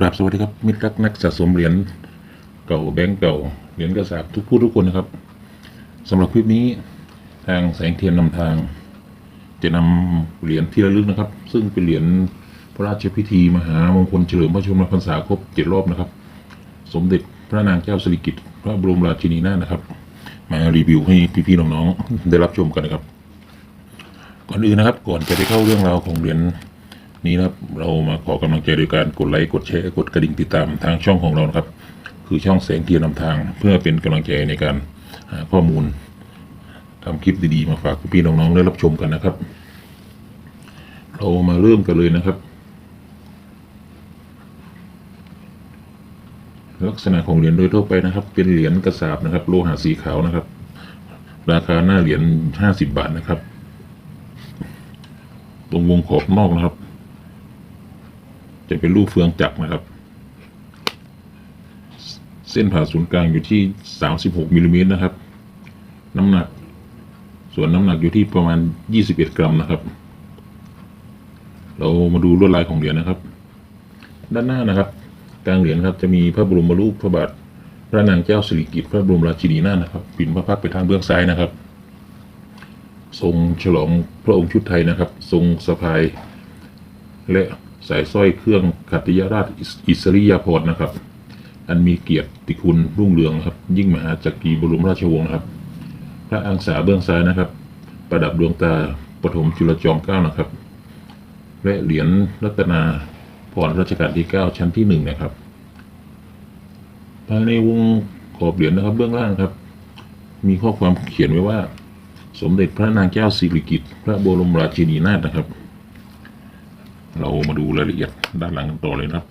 กราบสวัสดีครับ มิตรรักนักสะสมเหรียญเก่าแบงก์เก่าเหรียญกระสาบทุกผู้ทุกคนนะครับสำหรับคลิปนี้ทางแสงเทียนนำทาง จะนำเหรียญที่ระลึกนะครับ ซึ่งเป็นเหรียญพระราชพิธีมหามงคลเฉลิมพระชนมพรรษาครบเจ็ดรอบนะครับ สมเด็จพระนางเจ้าสิริกิติ์พระบรมราชินีนาถนะครับ มารีวิวให้พี่ๆน้องๆได้รับชมกันนะครับ ก่อนอื่นนะครับก่อนจะไปเข้าเรื่องราวของเหรียญ นี้นะครับเรามาขอกำลังใจโดยการกดไลค์กดแชร์กดกระดิ่งติดตามทางช่องของเรานะครับ คือช่องแสงเทียนนำทาง เพื่อเป็นกำลังใจในการหาข้อมูลทำคลิปดีๆมาฝากพี่น้องๆได้รับชมกันนะครับ เรามาเริ่มกันเลยนะครับ ลักษณะของเหรียญโดยทั่วไปนะครับ เป็นเหรียญกระสาบนะครับ โลหะสีขาวนะครับ ราคาหน้าเหรียญห้าสิบบาทนะครับ ตรงวงขอบนอกนะครับ จะเป็นรูปเฟืองจักรนะครับ เส้นผ่าศูนย์กลางอยู่ที่สามสิบหกมิลลิเมตรนะครับ น้ำหนัก ส่วนน้ำหนักอยู่ที่ประมาณยี่สิบเอ็ดกรัมนะครับ เรามาดูลวดลายของเหรียญนะครับ ด้านหน้านะครับ กลางเหรียญครับจะมีพระบรมรูปพระบาทพระนางเจ้าสิริกิติ์พระบรมราชินีนาถนะครับปิ่นพระพักไปทางเบื้องซ้ายนะครับ ทรงฉลองพระองค์ชุดไทยนะครับ ทรงสะพายและ สายสร้อยเครื่องขัตติยราชอิสริยาภรณ์นะครับ อันมีเกียรติคุณรุ่งเรืองครับ ยิ่งมหาจักรีบรมราชวงศ์นะครับ พระอังสาเบื้องซ้ายนะครับ ประดับดวงตาปฐมจุลจอมเกล้านะครับ และเหรียญรัตนาพรรัชกาลที่ 9 ชั้นที่หนึ่งนะครับภายในวงขอบเหรียญนะครับ เบื้องล่างครับ มีข้อความเขียนไว้ว่า สมเด็จพระนางเจ้าสิริกิติ์พระบรมราชินีนาถนะครับ เรามาดูรายละเอียดด้านหลังกันต่อเลยนะครับ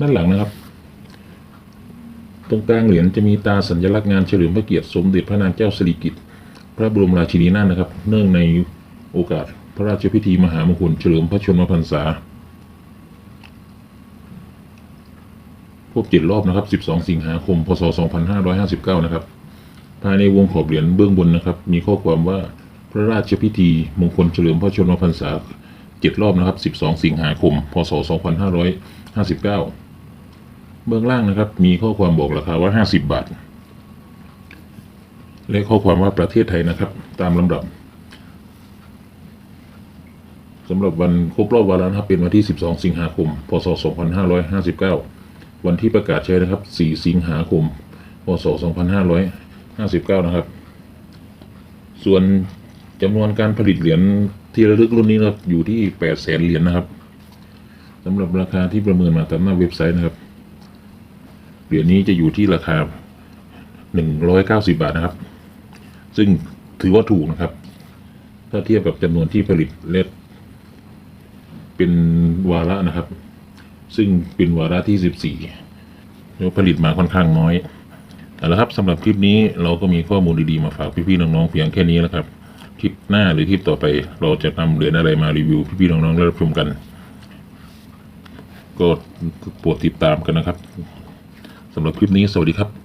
ด้านหลังนะครับ ตรงกลางเหรียญจะมีตาสัญลักษณ์งานเฉลิมพระเกียรติสมเด็จพระนางเจ้าสิริกิติ์พระบรมราชินีนาถนะครับ เนื่องในโอกาสพระราชพิธีมหามงคลเฉลิมพระชนมพรรษาคร บเจ็ดรอบนะครับ 12 สิงหาคม พศ 2559 นะครับ ภายในวงขอบเหรียญเบื้องบนนะครับ มีข้อความว่าพระราชพิธีมงคลเฉลิมพระชนมพรรษาเจ็ดรอบนะครับ 12 สิงหาคม พศ 2559 เบื้องล่างนะครับ มีข้อความบอกราคาว่า 50 บาท และข้อความว่าประเทศไทยนะครับ ตามลำดับสำหรับวันครบรอบวาระนะครับเป็นวันที่ 12 สิงหาคม พศ 2559 วันที่ประกาศใช้นะครับ 4 สิงหาคม พศ 2559 นะครับ ส่วนจำนวนการผลิตเหรียญที่ระลึกรุ่นนี้นะครับอยู่ที่ 8 แสนเหรียญนะครับสำหรับราคาที่ประเมินมาตามหน้าเว็บไซต์นะครับ เหรียญนี้จะอยู่ที่ราคา 190 บาทนะครับ ซึ่งถือว่าถูกนะครับ ถ้าเทียบกับจำนวนที่ผลิตเล็ดเป็นวาระนะครับ ซึ่งเป็นวาระที่ 14แล้วผลิตมาค่อนข้างน้อยเอาละครับสำหรับคลิปนี้เราก็มีข้อมูลดีๆมาฝากพี่ๆน้องๆเพียงแค่นี้แล้วครับคลิปหน้าหรือคลิปต่อไป เราจะนำเหรียญอะไรมารีวิวพี่ๆน้องๆได้รับชมกัน ก็โปรดติดตามกันนะครับสำหรับคลิปนี้สวัสดีครับ